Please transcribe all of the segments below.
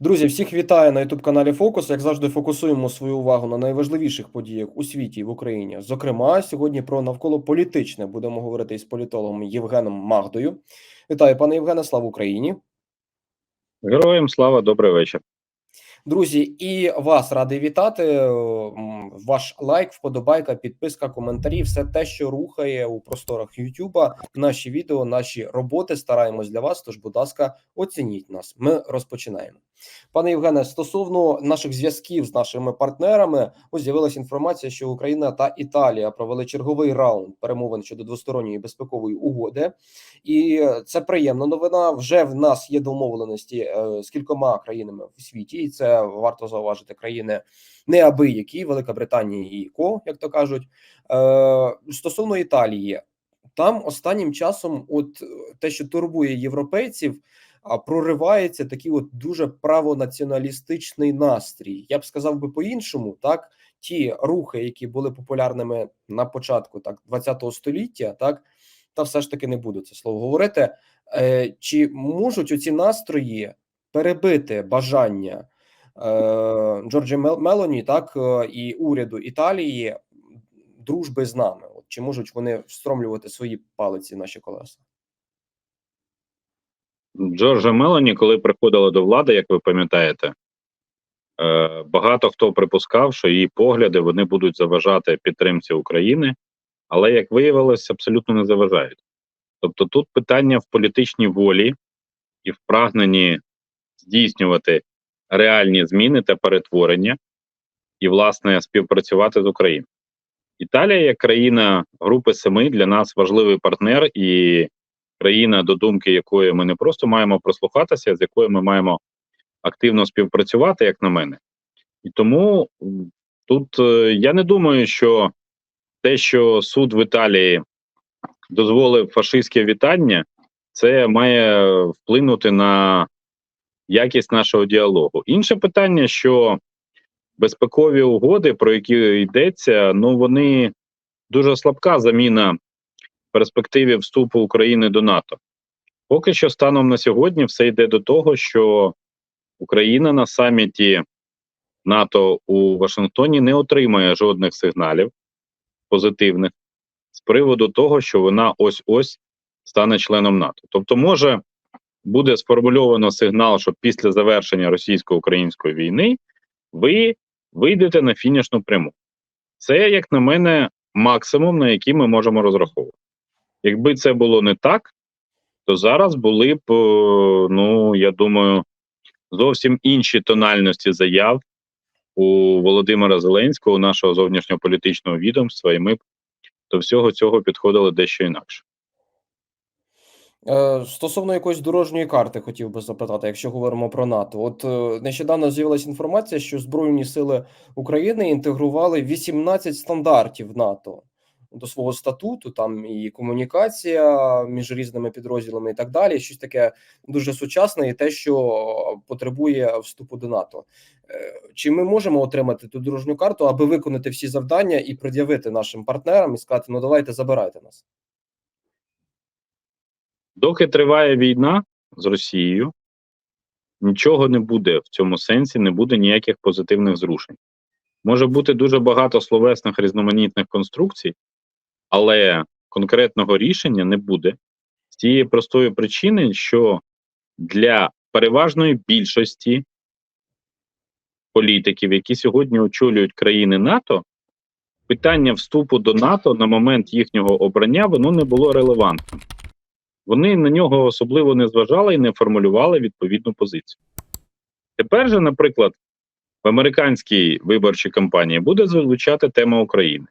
Друзі, всіх вітаю на youtube каналі Фокус. Як завжди, фокусуємо свою увагу на найважливіших подіях у світі і в Україні. Зокрема, сьогодні про навколо політичне будемо говорити із політологом Євгеном Магдою. Вітаю, пане Євгене, слава Україні! Героям слава, добрий вечір. Друзі, і вас радий вітати. Ваш лайк, вподобайка, підписка, коментарі, все те, що рухає у просторах Ютуба. Наші відео, наші роботи стараємось для вас. Тож, будь ласка, оцініть нас. Ми розпочинаємо. Пане Євгене, стосовно наших зв'язків з нашими партнерами, ось з'явилася інформація, що Україна та Італія провели черговий раунд перемовин щодо двосторонньої безпекової угоди, і це приємна новина. Вже в нас є домовленості е, з кількома країнами в світі, і це варто зауважити країни неабиякі, Велика Британія і ко, як то кажуть. Е, Стосовно Італії, там останнім часом, от е, те, що турбує європейців, проривається такий от дуже правонаціоналістичний настрій. Я б сказав би по-іншому, так ті рухи, які були популярними на початку так 20-го століття, так та все ж таки не буду це слово говорити. Е, Чи можуть оці настрої перебити бажання е, Джорджі Мелоні, так е, і уряду Італії дружби з нами? От чи можуть вони встромлювати свої палиці наші колеса? Джорджа Мелоні, коли приходила до влади, як ви пам'ятаєте, е, багато хто припускав, що її погляди вони будуть заважати підтримці України, але як виявилось, абсолютно не заважають. Тобто тут питання в політичній волі і в прагненні здійснювати реальні зміни та перетворення і, власне, співпрацювати з Україною. Італія, як країна Групи Семи, для нас важливий партнер і країна, до думки якої ми не просто маємо прислухатися, з якою ми маємо активно співпрацювати, як на мене. І тому тут е, я не думаю, що те, що суд в Італії дозволив фашистське вітання, це має вплинути на якість нашого діалогу. Інше питання, що безпекові угоди, про які йдеться, ну вони дуже слабка заміна перспективі вступу України до НАТО. Поки що, станом на сьогодні, все йде до того, що Україна на саміті НАТО у Вашингтоні не отримає жодних сигналів позитивних з приводу того, що вона ось ось стане членом НАТО. Тобто, може буде сформульовано сигнал, що після завершення російсько-української війни ви вийдете на фінішну пряму. Це, як на мене, максимум, на який ми можемо розраховувати. Якби це було не так, то зараз були б, е, ну я думаю, зовсім інші тональності заяв у Володимира Зеленського, нашого зовнішньополітичного відомства, і ми б до всього цього підходили дещо інакше. Е, Стосовно якоїсь дорожньої карти, хотів би запитати, якщо говоримо про НАТО. От е, нещодавно з'явилася інформація, що Збройні сили України інтегрували 18 стандартів НАТО до свого статуту. Там і комунікація між різними підрозділами, і так далі. Щось таке дуже сучасне, і те, що потребує вступу до НАТО. Е, Чи ми можемо отримати ту дорожню карту, аби виконати всі завдання і пред'явити нашим партнерам і сказати: ну давайте забирайте нас. Доки триває війна з Росією, нічого не буде в цьому сенсі, не буде ніяких позитивних зрушень. Може бути дуже багато словесних різноманітних конструкцій, але конкретного рішення не буде з тієї простої причини, що для переважної більшості політиків, які сьогодні очолюють країни НАТО, питання вступу до НАТО на момент їхнього обрання воно не було релевантним. Вони на нього особливо не зважали і не формулювали відповідну позицію. Тепер же, наприклад, в американській виборчій кампанії буде звучати тема України.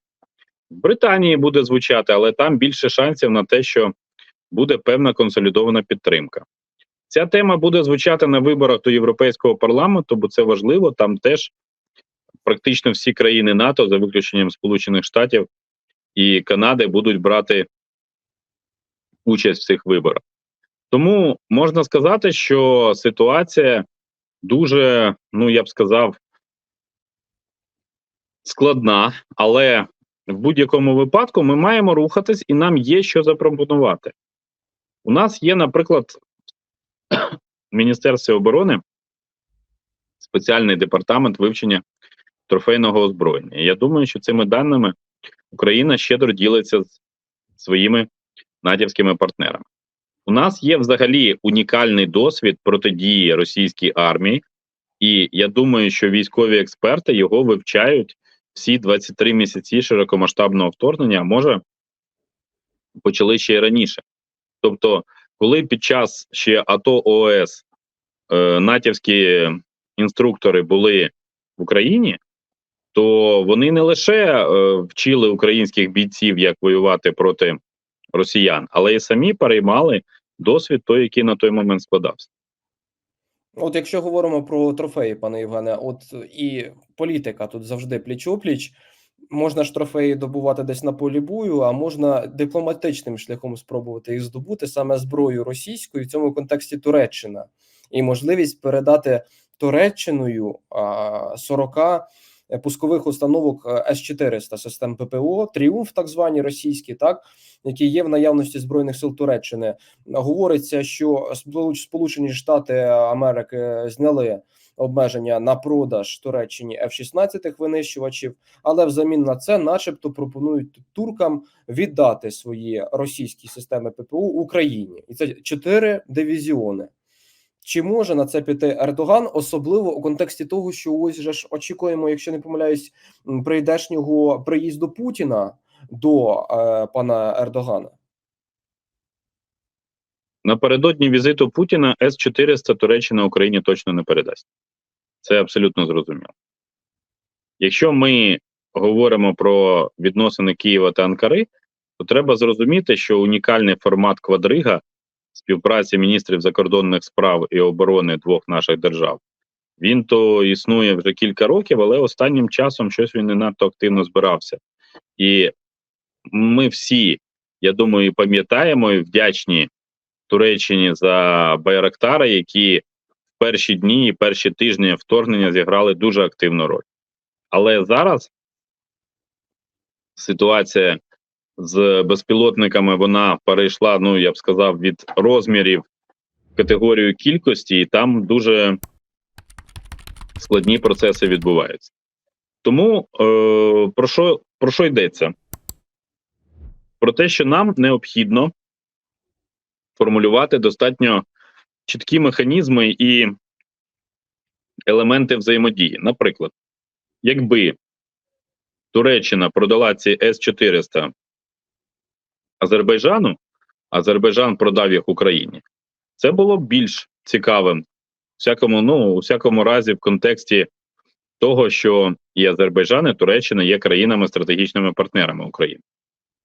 Британії буде звучати, але там більше шансів на те, що буде певна консолідована підтримка. Ця тема буде звучати на виборах до Європейського парламенту, бо це важливо. Там теж практично всі країни НАТО, за виключенням Сполучених Штатів і Канади, будуть брати участь в цих виборах. Тому можна сказати, що ситуація дуже, ну я б сказав, складна, але в будь-якому випадку ми маємо рухатись і нам є що запропонувати. У нас є, наприклад, в Міністерстві оборони спеціальний департамент вивчення трофейного озброєння. Я думаю, що цими даними Україна щедро ділиться з своїми натівськими партнерами. У нас є взагалі унікальний досвід протидії російській армії, і я думаю, що військові експерти його вивчають всі 23 місяці широкомасштабного вторгнення, а може почали ще й раніше.Тобто, коли під час ще АТО ООС е, натівські інструктори були в Україні, то вони не лише е, вчили українських бійців, як воювати проти росіян, але й самі переймали досвід той, який на той момент складався. От якщо говоримо про трофеї, пане Євгене, от і політика тут завжди пліч пліч Можна ж трофеї добувати десь на полі бою, а можна дипломатичним шляхом спробувати їх здобути саме зброю російською, в цьому контексті Туреччина, і можливість передати Туреччиною а, 40 пускових установок С-400 систем ППО, Тріумф, так звані російські, так які є в наявності збройних сил Туреччини. Говориться, що Сполуч- Сполучені Штати Америки зняли обмеження на продаж Туреччині F-16 винищувачів, але взамін на це, начебто, пропонують туркам віддати свої російські системи ППО Україні, і це чотири дивізіони. Чи може на це піти Ердоган, особливо у контексті того, що ось же ж очікуємо, якщо не помиляюсь, прийдешнього приїзду Путіна до е, пана Ердогана? Напередодні візиту Путіна С-400 Туреччина Україні точно не передасть. Це абсолютно зрозуміло. Якщо ми говоримо про відносини Києва та Анкари, то треба зрозуміти, що унікальний формат квадрига співпраці міністрів закордонних справ і оборони двох наших держав. Він то існує вже кілька років, але останнім часом щось він не надто активно збирався. І ми всі, я думаю, пам'ятаємо і вдячні Туреччині за Байрактари, які в перші дні і перші тижні вторгнення зіграли дуже активну роль. Але зараз ситуація з безпілотниками вона перейшла, ну я б сказав, від розмірів в категорію кількості, і там дуже складні процеси відбуваються. Тому е, про, що, про що йдеться? Про те, що нам необхідно формулювати достатньо чіткі механізми і елементи взаємодії. Наприклад, якби Туреччина продала ці С-400 Азербайджану, Азербайджан продав їх Україні, це було більш цікавим, всякому, ну, у всякому разі, в контексті того, що і Азербайджан, і Туреччина є країнами стратегічними партнерами України.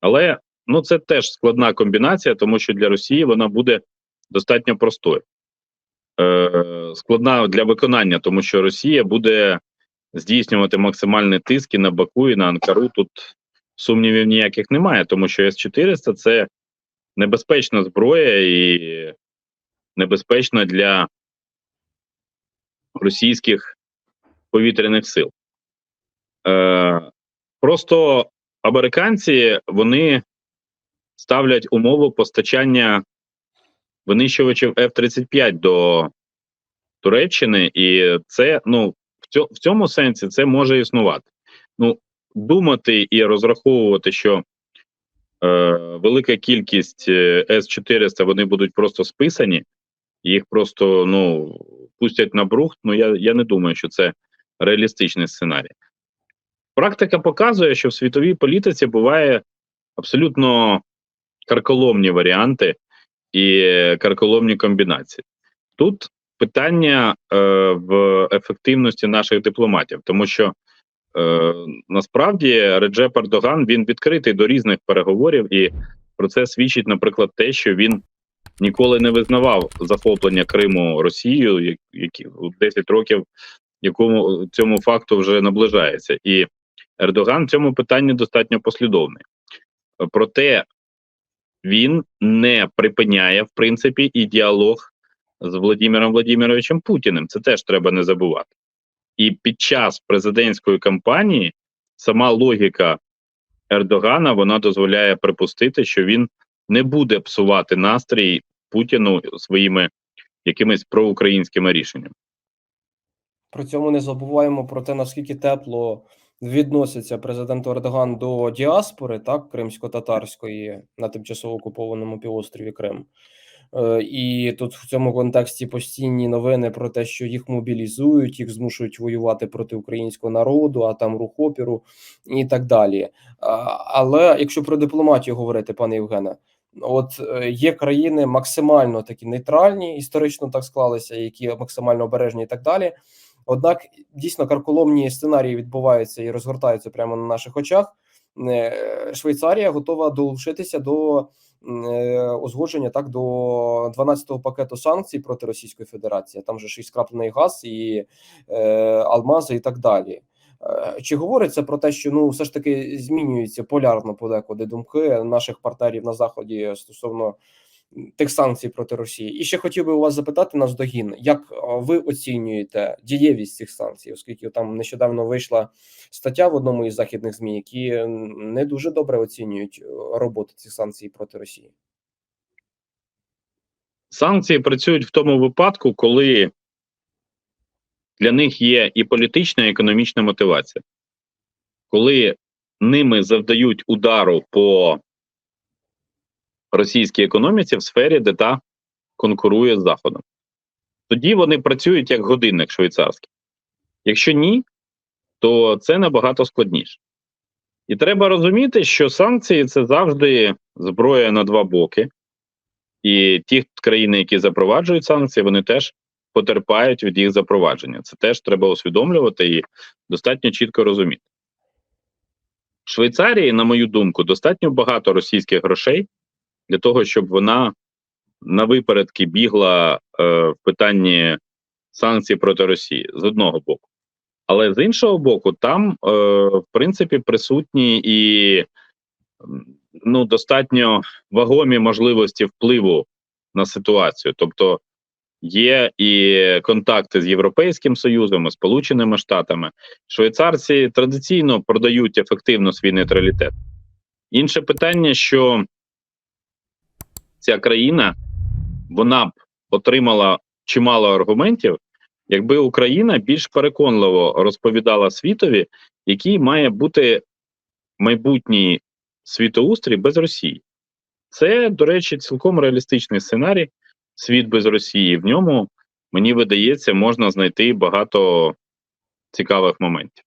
Але ну, це теж складна комбінація, тому що для Росії вона буде достатньо простою. Е, складна для виконання, тому що Росія буде здійснювати максимальний тиск і на Баку і на Анкару. Тут сумнівів ніяких немає, тому що С-400 це небезпечна зброя і небезпечна для російських повітряних сил. Е, Просто американці вони ставлять умову постачання винищувачів F-35 до Туреччини, і це ну в цьому, сенсі це може існувати. Ну, думати і розраховувати, що е, велика кількість е, С-400 вони будуть просто списані, їх просто ну пустять на брухт. Ну я, я не думаю, що це реалістичний сценарій. Практика показує, що в світовій політиці буває абсолютно карколомні варіанти і карколомні комбінації. Тут питання е, в ефективності наших дипломатів, тому що е, насправді Реджеп Ердоган він відкритий до різних переговорів, і про це свідчить, наприклад, те, що він ніколи не визнавав захоплення Криму Росією, як- які 10 років якому цьому факту вже наближається, і Ердоган в цьому питанні достатньо послідовний. Проте він не припиняє в принципі і діалог з Владимиром Владимировичем Путіним. Це теж треба не забувати. І під час президентської кампанії сама логіка Ердогана вона дозволяє припустити, що він не буде псувати настрій Путіну своїми якимись проукраїнськими рішеннями. При цьому не забуваємо про те, наскільки тепло відноситься президент Ердоган до діаспори, так, кримсько-татарської на тимчасово окупованому півострові Крим. Е, І тут в цьому контексті постійні новини про те, що їх мобілізують, їх змушують воювати проти українського народу, а там рух опіру і так далі. Але якщо про дипломатію говорити, пане Євгене, от е, є країни максимально такі нейтральні, історично так склалися, які максимально обережні і так далі. Однак дійсно карколомні сценарії відбуваються і розгортаються прямо на наших очах. Е, Швейцарія готова долучитися до е, узгодження так до 12-го пакету санкцій проти Російської Федерації. Там же ж і скраплений газ, і е, алмази, і так далі. Е, Чи говориться про те, що ну все ж таки змінюються полярно подекуди думки наших партнерів на заході стосовно тих санкцій проти Росії? І ще хотів би у вас запитати наздогін, як е, ви оцінюєте дієвість цих санкцій, оскільки там нещодавно вийшла стаття в одному із західних змі, які не дуже добре оцінюють е, роботу цих санкцій проти Росії. Санкції працюють в тому випадку, коли для них є і політична, і економічна мотивація. Коли ними завдають удару по російській економіці в сфері, де та конкурує з Заходом. Тоді вони працюють як годинник швейцарський. Якщо ні, то це набагато складніше. І треба розуміти, що санкції це завжди зброя на два боки. І ті країни, які запроваджують санкції, вони теж потерпають від їх запровадження. Це теж треба усвідомлювати і достатньо чітко розуміти. В Швейцарії, на мою думку, достатньо багато російських грошей для того, щоб вона на випередки бігла е, в питанні санкцій проти Росії з одного боку. Але з іншого боку, там, е, в принципі, присутні і ну, достатньо вагомі можливості впливу на ситуацію. Тобто є і контакти з Європейським Союзом, і Сполученими Штатами. Швейцарці традиційно продають ефективно свій нейтралітет. Інше питання, що ця країна вона б отримала чимало аргументів, якби Україна більш переконливо розповідала світові, який має бути майбутній світоустрій без Росії. Це, до речі, цілком реалістичний сценарій. Світ без Росії. В ньому, мені видається, можна знайти багато цікавих моментів.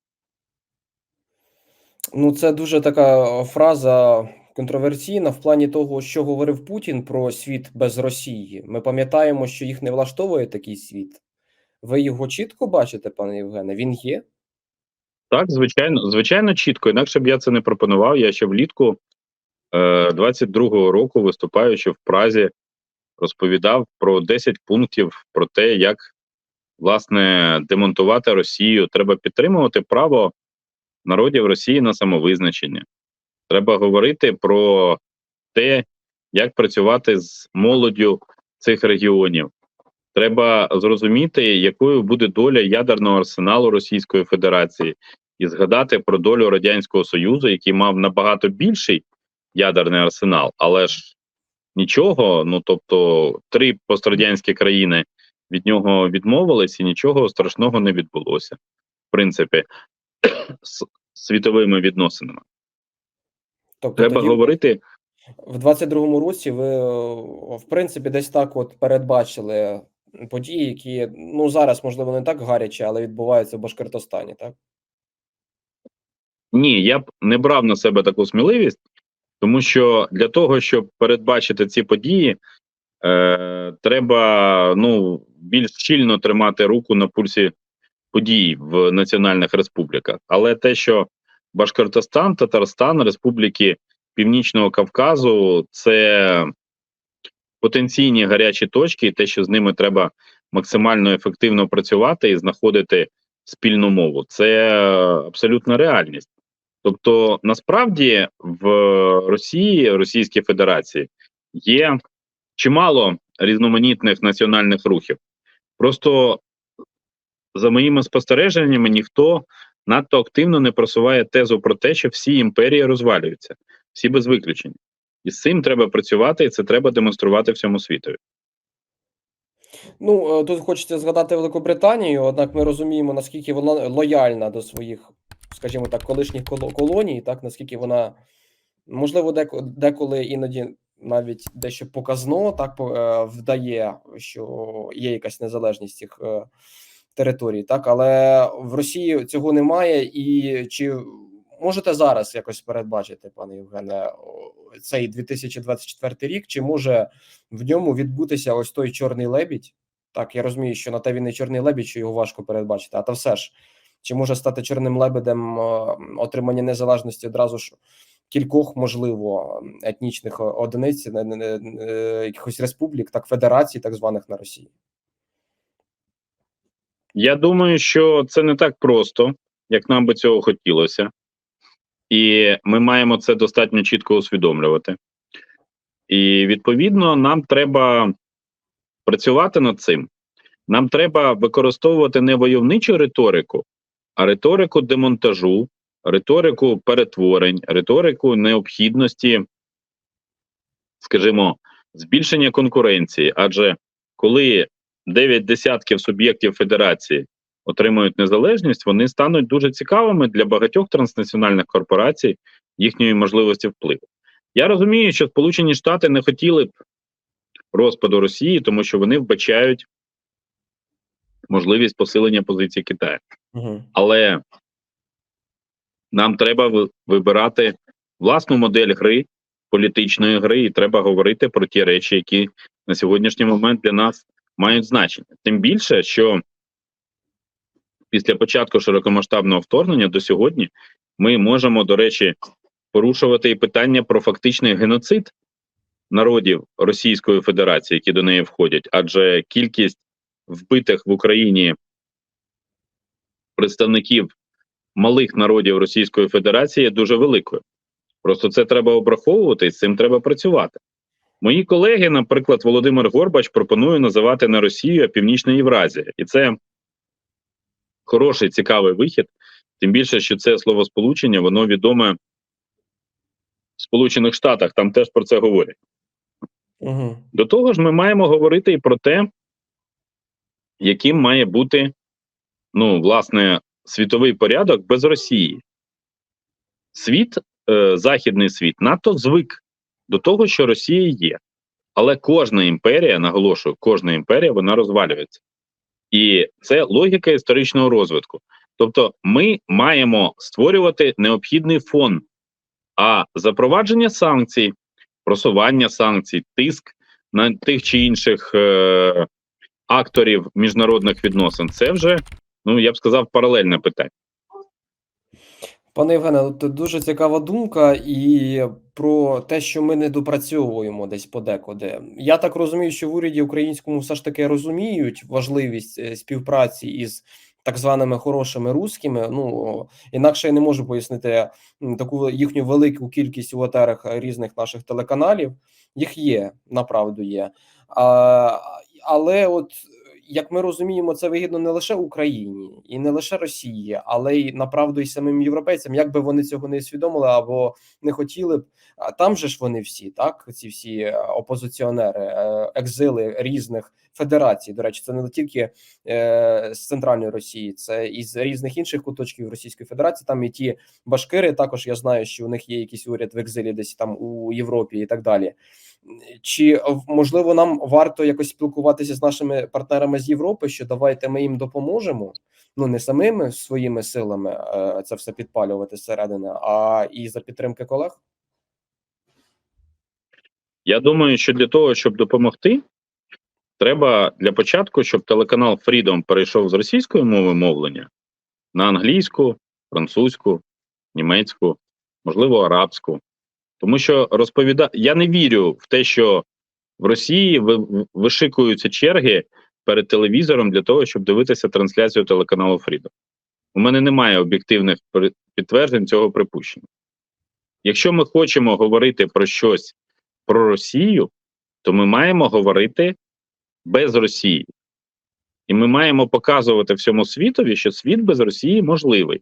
Ну, це дуже така фраза контроверсійна в плані того, що говорив Путін про світ без Росії. Ми пам'ятаємо, що їх не влаштовує такий світ. Ви його чітко бачите, пане Євгене? Він є? Так, звичайно, звичайно, чітко. Інакше б я це не пропонував. Я ще влітку е, 22-го року, виступаючи в Празі, розповідав про 10 пунктів про те, як власне демонтувати Росію. Треба підтримувати право народів Росії на самовизначення. Треба говорити про те, як працювати з молоддю цих регіонів. Треба зрозуміти, якою буде доля ядерного арсеналу Російської Федерації, і згадати про долю Радянського Союзу, який мав набагато більший ядерний арсенал, але ж нічого. Ну тобто, три пострадянські країни від нього відмовились, і нічого страшного не відбулося, в принципі, з світовими відносинами. Тобто Треба тоді говорити. в 22-му році ви, е, в принципі, десь так от передбачили події, які ну зараз, можливо, не так гаряче, але відбуваються в Башкортостані, так? Ні, я б не брав на себе таку сміливість, тому що для того, щоб передбачити ці події, е, треба ну, більш щільно тримати руку на пульсі подій в національних республіках. Але те, що Башкортостан, Татарстан, республіки Північного Кавказу це потенційні гарячі точки, і те, що з ними треба максимально ефективно працювати і знаходити спільну мову, це абсолютна реальність. Тобто, насправді в Росії, Російській Федерації є чимало різноманітних національних рухів. Просто за моїми спостереженнями, ніхто надто активно не просуває тезу про те, що всі імперії розвалюються, всі без виключення. І з цим треба працювати, і це треба демонструвати всьому світові. Ну, е, тут хочеться згадати Великобританію, однак ми розуміємо, наскільки вона лояльна до своїх, скажімо так, колишніх колоній, так, наскільки вона, можливо, деколи іноді навіть дещо показно так е, вдає, що є якась незалежність цих територій, так, але в Росії цього немає. І чи можете зараз якось передбачити, пане Євгене, цей 2024 рік, чи може в ньому відбутися ось той чорний лебідь? Так, я розумію, що на те він не чорний лебідь, що його важко передбачити. А та все ж, чи може стати чорним лебедем отримання незалежності одразу ж кількох, можливо, етнічних одиниць, якихось республік, так федерацій, так званих на Росії? Я думаю, що це не так просто, як нам би цього хотілося, і ми маємо це достатньо чітко усвідомлювати. І відповідно нам треба працювати над цим. Нам треба використовувати не войовничу риторику, а риторику демонтажу, риторику перетворень, риторику необхідності, скажімо, збільшення конкуренції. Адже коли 9 десятків суб'єктів федерації отримують незалежність, вони стануть дуже цікавими для багатьох транснаціональних корпорацій їхньої можливості впливу. Я розумію, що Сполучені Штати не хотіли б розпаду Росії, тому що вони вбачають можливість посилення позиції Китаю. Угу. Але нам треба вибирати власну модель гри, політичної гри, і треба говорити про ті речі, які на сьогоднішній момент для нас мають значення. Тим більше, що після початку широкомасштабного вторгнення до сьогодні ми можемо, до речі, порушувати і питання про фактичний геноцид народів Російської Федерації, які до неї входять, адже кількість вбитих в Україні представників малих народів Російської Федерації є дуже великою. Просто це треба обраховувати і з цим треба працювати. Мої колеги, наприклад, Володимир Горбач, пропонує називати не Росію, а Північна Євразія. І це хороший, цікавий вихід. Тим більше, що це словосполучення, воно відоме в Сполучених Штатах, там теж про це говорять. Угу. До того ж, ми маємо говорити і про те, яким має бути, ну, власне, світовий порядок без Росії. Світ, е, західний світ, надто звик до того, що Росія є. Але кожна імперія, наголошую, кожна імперія вона розвалюється. І це логіка історичного розвитку. Тобто, ми маємо створювати необхідний фон, а запровадження санкцій, просування санкцій, тиск на тих чи інших е, акторів міжнародних відносин це вже, ну я б сказав, паралельне питання. Пане Євгене, от дуже цікава думка і про те, що ми не допрацьовуємо десь подекуди. Я так розумію, що в уряді українському все ж таки розуміють важливість е, співпраці із так званими хорошими руськими. Ну інакше я не можу пояснити таку їхню велику кількість у етерах різних наших телеканалів. Їх є, направду є. А, але от як ми розуміємо, це вигідно не лише Україні і не лише Росії, але й направду і самим європейцям, як би вони цього не усвідомили або не хотіли б. Там же ж вони всі, так ці всі е, опозиціонери, е, екзили різних федерацій. До речі, це не тільки е, з центральної Росії, це і з різних інших куточків Російської Федерації. Там і ті башкири. Також я знаю, що у них є якийсь уряд в екзилі, десь там у Європі і так далі. Чи можливо нам варто якось спілкуватися з нашими партнерами з Європи, що давайте ми їм допоможемо? Ну не самими своїми силами е, це все підпалювати зсередини, а і за підтримки колег? Я думаю, що для того, щоб допомогти, треба для початку, щоб телеканал Freedom перейшов з російської мови мовлення на англійську, французьку, німецьку, можливо, арабську. Тому що розповіда... я не вірю в те, що в Росії вишикуються черги перед телевізором для того, щоб дивитися трансляцію телеканалу Freedom. У мене немає об'єктивних підтверджень цього припущення. Якщо ми хочемо говорити про щось про Росію, то ми маємо говорити без Росії. І ми маємо показувати всьому світові, що світ без Росії можливий.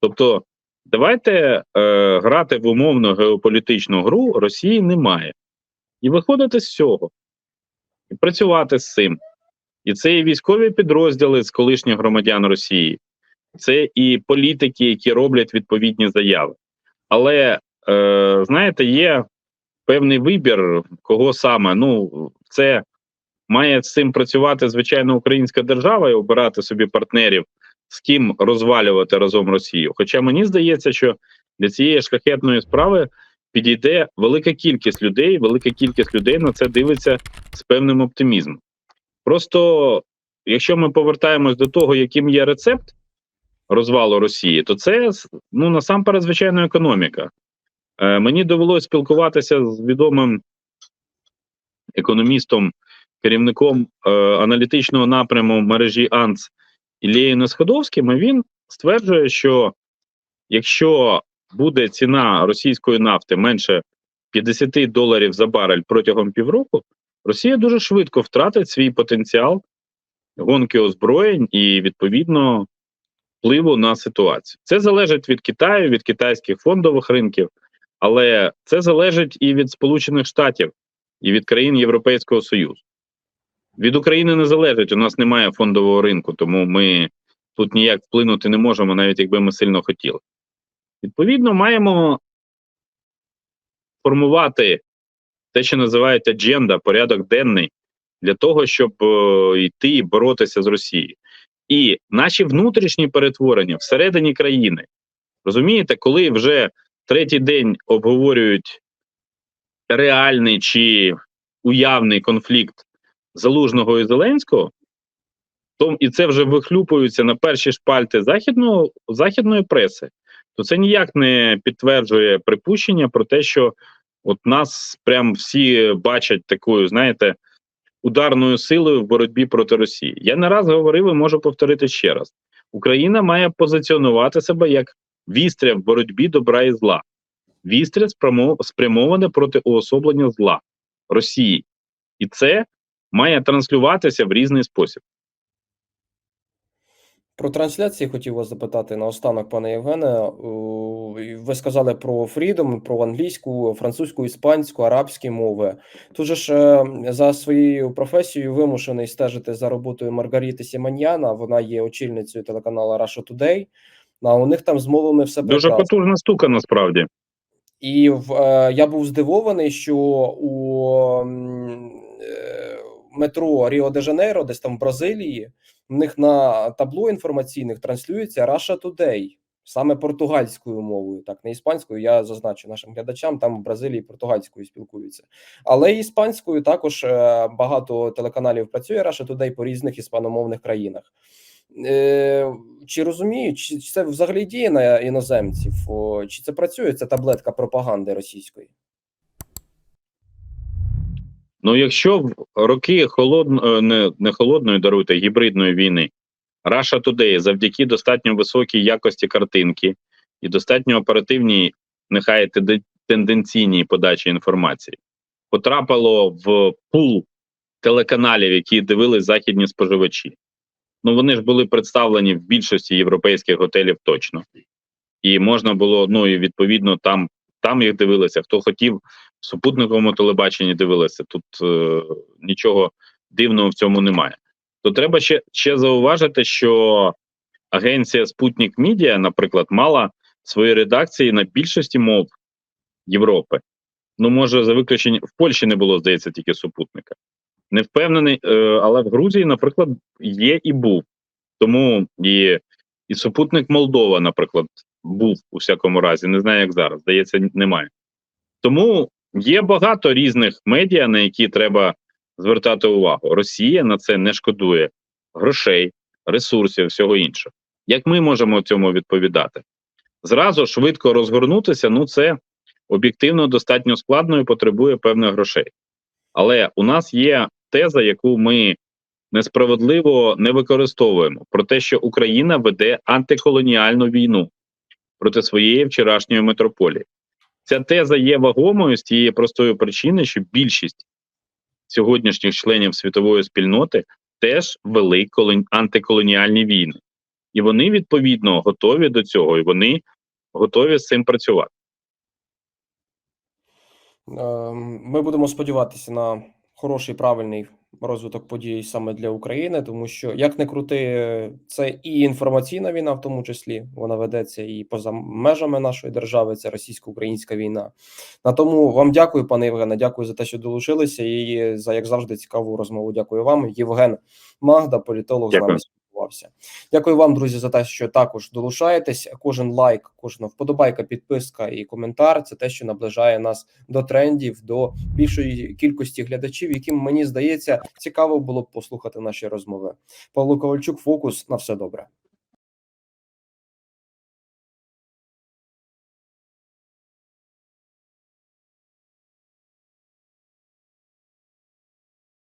Тобто, давайте е, грати в умовну геополітичну гру Росії немає. І виходити з цього, і працювати з цим. І це і військові підрозділи з колишніх громадян Росії, це і політики, які роблять відповідні заяви. Але е, знаєте, є певний вибір, кого саме. Ну, це має з цим працювати звичайно українська держава і обирати собі партнерів, з ким розвалювати разом Росію. Хоча мені здається, що для цієї шляхетної справи підійде велика кількість людей, велика кількість людей на це дивиться з певним оптимізмом. Просто, якщо ми повертаємось до того, яким є рецепт розвалу Росії, то це ну насамперед звичайно економіка. Е, мені довелося спілкуватися з відомим економістом, керівником е, аналітичного напряму мережі АНЦ Ілією Несходовським. і Він стверджує, що якщо буде ціна російської нафти менше 50 доларів за барель протягом півроку, Росія дуже швидко втратить свій потенціал гонки озброєнь і відповідно впливу на ситуацію. Це залежить від Китаю, від китайських фондових ринків, але це залежить і від Сполучених Штатів, і від країн Європейського Союзу. Від України не залежить, у нас немає фондового ринку, тому ми тут ніяк вплинути не можемо, навіть якби ми сильно хотіли. Відповідно, маємо формувати те, що називають адженда, порядок денний для того, щоб е, йти і боротися з Росією. І наші внутрішні перетворення всередині країни, розумієте, коли вже третій день обговорюють реальний чи уявний конфлікт Залужного і Зеленського, то і це вже вихлюпується на перші шпальти західного, західної преси, то це ніяк не підтверджує припущення про те, що от нас прям всі бачать такою, знаєте, ударною силою в боротьбі проти Росії. Я не раз говорив і можу повторити ще раз: Україна має позиціонувати себе як вістря в боротьбі добра і зла, вістря спрямоване проти уособлення зла Росії, і це має транслюватися в різний спосіб. Про трансляції хотів вас запитати наостанок, пане Євгене. Ви сказали про Freedom, про англійську, французьку, іспанську, арабські мови. Тут же ж е, за своєю професією вимушений стежити за роботою Маргаріти Сіманьяна. Вона є очільницею телеканалу Russia Today. А у них там з мовами все Дуже прекрасно. потужна штука насправді. І в, е, я був здивований, що у е, метро Ріо де Жанейро, десь там в Бразилії, в них на табло інформаційних транслюється Russia Today, саме португальською мовою, так не іспанською. Я зазначу нашим глядачам, там в Бразилії португальською спілкуються, але іспанською також е, багато телеканалів працює Russia Today по різних іспаномовних країнах. Е, чи розуміють, чи це взагалі діє на іноземців? Чи це працює ця таблетка пропаганди російської? Ну, якщо в роки холодно, не, не холодної даруйте, гібридної війни, Russia Today завдяки достатньо високій якості картинки і достатньо оперативній, нехай тенденційній подачі інформації, потрапило в пул телеканалів, які дивились західні споживачі. Ну, вони ж були представлені в більшості європейських готелів точно. І можна було, ну і відповідно, там, там їх дивилися. Хто хотів, супутниковому телебаченні дивилися. Тут е, нічого дивного в цьому немає. То треба ще, ще зауважити, що агенція Спутник Мідіа, наприклад, мала свої редакції на більшості мов Європи. Ну, може, за виключенням в Польщі не було, здається, тільки супутника. Не впевнений, е, але в Грузії, наприклад, є і був. Тому і, і супутник Молдова, наприклад, був у всякому разі. Не знаю, як зараз. Здається, немає. Тому є багато різних медіа, на які треба звертати увагу. Росія на це не шкодує грошей, ресурсів, всього іншого. Як ми можемо цьому відповідати? Зразу швидко розгорнутися, ну це об'єктивно достатньо складно і потребує певних грошей. Але у нас є теза, яку ми несправедливо не використовуємо, про те, що Україна веде антиколоніальну війну проти своєї вчорашньої метрополії. Ця теза є вагомою з тієї простої причини, що більшість сьогоднішніх членів світової спільноти теж вели колон... антиколоніальні війни, і вони відповідно готові до цього, і вони готові з цим працювати. Ем, Ми будемо сподіватися на хороший правильний розвиток подій саме для України, тому що як не крути, це і інформаційна війна, в тому числі вона ведеться і поза межами нашої держави. Це російсько-українська війна. На тому вам дякую, пане Євгене. Дякую за те, що долучилися, і за як завжди цікаву розмову. Дякую вам. Євген Магда, політолог, з нами спілкувався. Дякую вам, друзі, за те, що також долучаєтесь. Кожен лайк, кожна вподобайка, підписка і коментар це те, що наближає нас до трендів, до більшої кількості глядачів, яким мені здається цікаво було б послухати наші розмови. Павло Ковальчук, фокус на все добре.